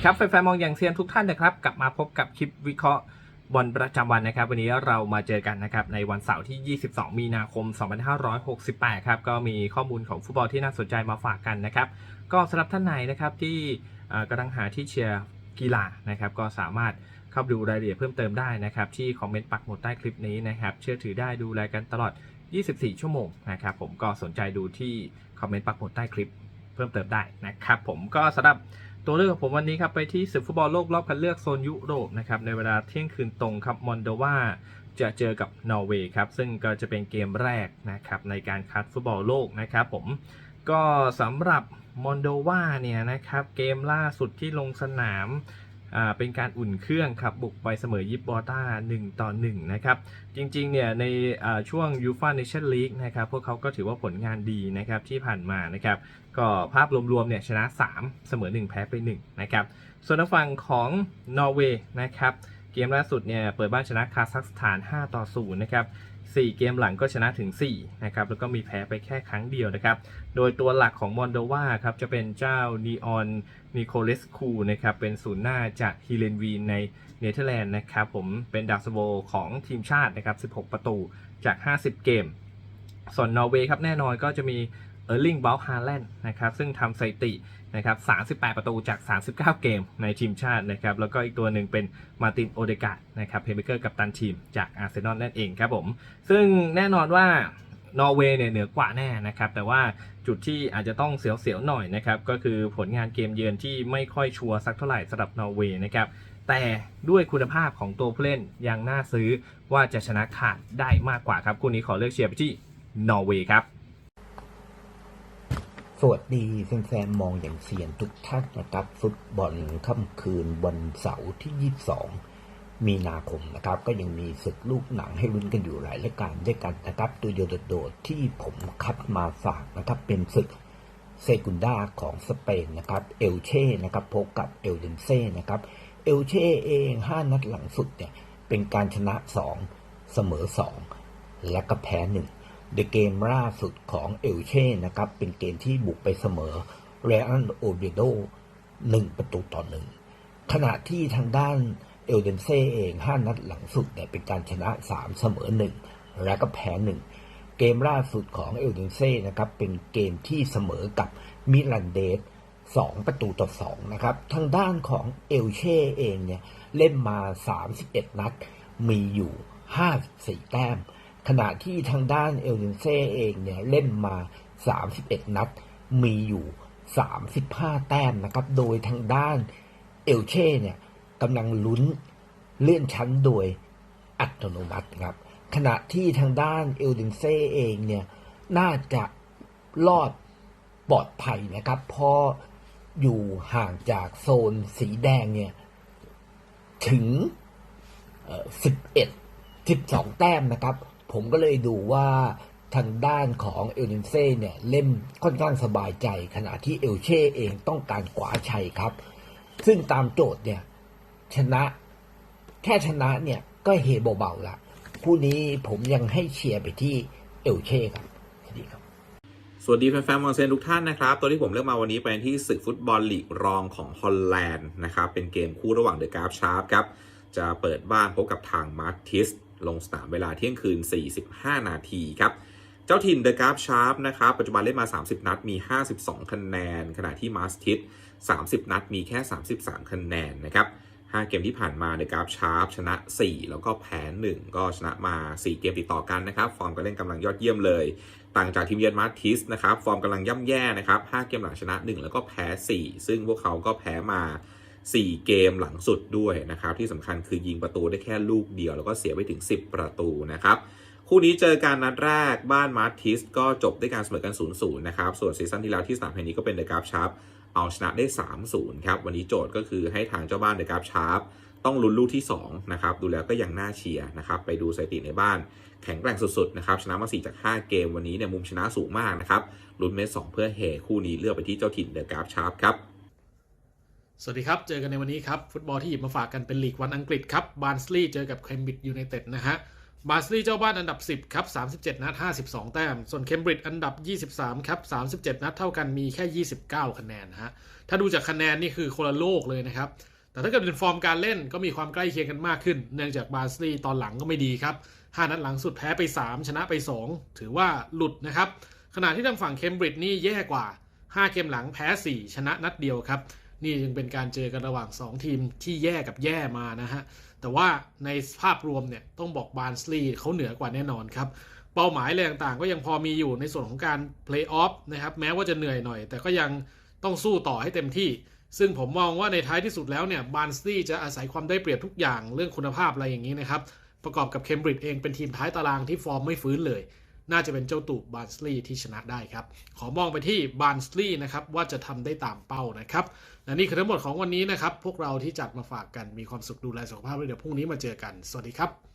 ดีครับแฟนๆมองอย่างเซียนทุกท่านนะครับ กลับมาพบกับคลิปวิเคราะห์บอลประจำวันนะครับ วันนี้เรามาเจอกันนะครับในวันเสาร์ที่ 22 มีนาคม 2568 ครับก็มีข้อมูลของฟุตบอลที่น่าสนใจมาฝากกันนะครับ ก็สำหรับท่านไหนนะครับที่กำลังหาที่เชียร์กีฬานะครับก็สามารถเข้าดูรายละเอียดเพิ่มเติมได้นะครับที่คอมเมนต์ปักหมุดใต้คลิปนี้นะครับเชื่อถือได้ดูแลกันตลอด 24 ชั่วโมงนะครับผมก็สนใจดูที่คอมเมนต์ปักหมุดใต้คลิปเพิ่มเติมได้นะครับผมก็สำหรับ ตัวเลือกของผมวันนี้ครับไปที่ศึกฟุตบอลโลกรอบคัดเลือกโซนยุโรปนะครับในเวลาเที่ยงคืนตรงครับมอนโดวาจะเจอกับนอร์เวย์ครับซึ่งก็จะเป็นเกมแรกนะครับในการคัดฟุตบอลโลกนะครับผมก็สำหรับมอนโดวาเนี่ยนะครับเกมล่าสุดที่ลงสนาม เป็นการอุ่นเครื่องครับบุกไปเสมอยิปบอต้า1ต่อ1นะครับ จริงๆ เนี่ยในช่วงยูฟ่าเนชั่นลีกนะครับ พวกเขาก็ถือว่าผลงานดีนะครับที่ผ่านมานะครับ ก็ภาพรวมๆ เนี่ยชนะ 3 เสมอ 1 แพ้ไป1นะครับ ส่วนทางฝั่งของนอร์เวย์นะครับ เกมล่าสุดเนี่ยเปิดบ้านชนะคาซัคสถาน 5 ต่อ 0 นะครับ 4 เกมหลังก็ชนะถึง4นะครับแล้วก็มีแพ้ไปแค่ครั้งเดียวนะครับ โดยตัวหลักของมอนโดวาครับจะเป็นเจ้านีออนนิโคเลสคูนะครับเป็นศูนย์หน้าจากฮิเลนวีนในเนเธอร์แลนด์นะครับผมเป็นดาวสโวของทีมชาตินะครับ 16 ประตูจาก 50 เกม ส่วนนอร์เวย์ครับแน่นอนก็จะมี ออร์ลิงบอลฮาแลนด์นะครับซึ่งทำสถิตินะครับ38 ประตูจาก 39 เกมในทีมชาตินะครับแล้วก็อีกตัวหนึ่งเป็นมาตินโอเดกาดนะครับเพย์เมเกอร์กับตันทีมจากอาร์เซนอลนั่นเองครับผม ซึ่งแน่นอนว่านอร์เวย์เนี่ยเหนือกว่าแน่นะครับแต่ว่าจุดที่อาจจะต้องเสียวๆหน่อยนะครับก็คือผลงานเกมเยือนที่ไม่ค่อยชัวร์สักเท่าไหร่สำหรับนอร์เวย์นะครับแต่ด้วยคุณภาพของตัวผู้เล่นยังน่าซื้อว่าจะชนะขาดได้มากกว่าครับคู่นี้ขอเลือกเชียร์ไปที่นอร์เวย์ครับ สวัสดีแฟนๆมองอย่างเซียนทุกท่านนะครับ ฟุตบอลค่ำคืนวันเสาร์ที่ 22 มีนาคมนะครับ ก็ยังมีศึกลูกหนังให้ลุ้นกันอยู่หลายรายการด้วยกันนะครับตัวโดดๆที่ผมคัดมาฝากนะครับ เป็นศึกเซกุนดาของสเปนนะครับ เอลเช่นะครับพบกับเอลเดนเซ่นะครับ เอลเช่เอง 5 นัดหลังสุดเนี่ยเป็นการชนะ 2 เสมอ 2 และก็แพ้ 1 ในเกมล่าสุดของเอลเช่นะครับ เป็นเกมที่บุกไปเสมอเรอันโอเบโดหนึ่งประตูต่อหนึ่งขณะที่ทางด้านเอลเดนเซ่เองห้านัดหลังสุดเนี่ยเป็นการชนะสามเสมอหนึ่งและก็แพ้หนึ่งเกมล่าสุดของเอลเดนเซ่นะครับเป็นเกมที่เสมอกับมิลันเดสสองประตูต่อสองนะครับ ทางด้านของเอลเช่เองเนี่ยเล่นมา 31 นัด มีอยู่ 54 แต้ม ขณะที่ทางด้านเอลเนเซ่เองเนี่ยเล่นมา 31 นัด มีอยู่ 35 แต้มนะครับ โดยทางด้านเอลเช่เนี่ยกำลังลุ้นเลื่อนชั้นโดยอัตโนมัติครับ ขณะที่ทางด้านเอลเดนเซ่เองเนี่ยน่าจะรอดปลอดภัยนะครับเพราะอยู่ห่างจากโซนสีแดงเนี่ยถึงสิบเอ็ดสิบสองแต้มนะครับ ผมก็เลยดูว่าทางด้านของเอลเนเซ่เนี่ยเล่นค่อนข้างสบายใจ ขณะที่เอลเช่เองต้องการกวาชัยครับ ซึ่งตามโจทย์เนี่ยชนะแค่ชนะเนี่ยก็เฮเบาๆละคู่นี้ผมยังให้เชียร์ไปที่เอลเช่ครับสวัสดีครับ สวัสดีแฟนๆมอนเซนทุกท่านนะครับ ตัวที่ผมเลือกมาวันนี้เป็นที่ศึกฟุตบอลลีกรองของฮอลแลนด์นะครับ เป็นเกมคู่ระหว่างเดอะกราฟชาร์ปครับ จะเปิดบ้านพบกับทางมาร์ทิส ลงสนามเวลาเที่ยงคืน 45 นาทีครับเจ้าถิ่นเดอะกราฟชาร์ปนะครับปัจจุบันเล่นมา 30 นัดมี 52 คะแนน ขณะที่มาร์ทิส30 นัดมีแค่ 33 คะแนนนะครับ5เกมที่ผ่านมาเดอะกราฟชาร์ปชนะ 4 แล้วก็แพ้ 1 ก็ชนะมา 4 เกมติดต่อกันนะครับ ฟอร์มการเล่นกำลังยอดเยี่ยมเลย ต่างจากทีมเยือนมาร์ทิสนะครับ ฟอร์มกำลังย่ำแย่นะครับ 5 เกมหลังชนะ 1 แล้วก็แพ้ 4 ซึ่งพวกเขาก็แพ้มา 4 เกมหลังสุดด้วยนะครับ ที่สำคัญคือยิงประตูได้แค่ลูกเดียว แล้วก็เสียไปถึง 10 ประตูนะครับคู่นี้เจอการนัดแรกบ้านมาร์ทิสก็จบด้วยการเสมอกัน 0-0 นะครับ ส่วนซีซั่นที่แล้วที่สนามแห่งนี้ก็เป็นเดอะกราฟชาร์ปเอาชนะได้ 3-0 ครับ วันนี้โจทย์ก็คือให้ทางเจ้าบ้านเดอะกราฟชาร์ปต้องลุ้นลูกที่ 2 นะครับ ดูแล้วก็ยังน่าเชียร์นะครับ ไปดูสถิติในบ้านแข็งแกร่งสุดๆนะครับ ชนะมา 4 จาก 5 เกมวันนี้เนี่ยมุมชนะสูงมากนะครับลุ้นเมตร2เพื่อเฮคู่นี้เลือกไปที่เจ้าถิ่นเดอะกราฟชาร์ปครับ สวัสดีครับ เจอกันในวันนี้ครับ ฟุตบอลที่หยิบมาฝากกันเป็นลีกวันอังกฤษครับบาร์นสลีย์เจอกับเคมบริดจ์ยูไนเต็ดนะฮะบาร์สลีย์เจ้าบ้านอันดับ 10 ครับ 37 นัด 52 แต้ม ส่วนเคมบริดจ์อันดับ 23 ครับ 37 นัดเท่ากันมีแค่ 29 คะแนนฮะถ้าดูจากคะแนนนี่คือคนละโลกเลยนะครับ แต่ถ้าเกิดเป็นฟอร์มการเล่นก็มีความใกล้เคียงกันมากขึ้น เนื่องจากบาร์สลีย์ตอนหลังก็ไม่ดีครับ 5 นัดหลังสุดแพ้ไป 3 ชนะไป 2 ถือว่าหลุดนะครับขณะที่ทางฝั่งเคมบริดจ์นี่แย่กว่า 5 เกมหลังแพ้ 4 ชนะนัดเดียวครับ นี่จึงเป็นการเจอกันระหว่าง 2 ทีมที่แย่กับแย่มานะฮะ แต่ว่าในภาพรวมเนี่ยต้องบอกบาร์นสลีย์เขาเหนือกว่าแน่นอนครับ เป้าหมายอะไรต่างๆ ก็ยังพอมีอยู่ในส่วนของการเพลย์ออฟนะครับแม้ว่าจะเหนื่อยหน่อย แต่ก็ยังต้องสู้ต่อให้เต็มที่ ซึ่งผมมองว่าในท้ายที่สุดแล้วเนี่ยบาร์นสลีย์จะอาศัยความได้เปรียบทุกอย่างเรื่องคุณภาพอะไรอย่างนี้นะครับประกอบกับเคมบริดจ์เองเป็นทีมท้ายตารางที่ฟอร์มไม่ฟื้นเลย น่าจะเป็นเจ้าตูบบาร์นสลีย์ที่ชนะได้ครับ ขอมองไปที่บาร์นสลีย์นะครับว่าจะทำได้ตามเป้านะครับและนี่คือทั้งหมดของวันนี้นะครับ พวกเราที่จัดมาฝากกันมีความสุขดูแลสุขภาพด้วยเดี๋ยวพรุ่งนี้มาเจอกัน สวัสดีครับ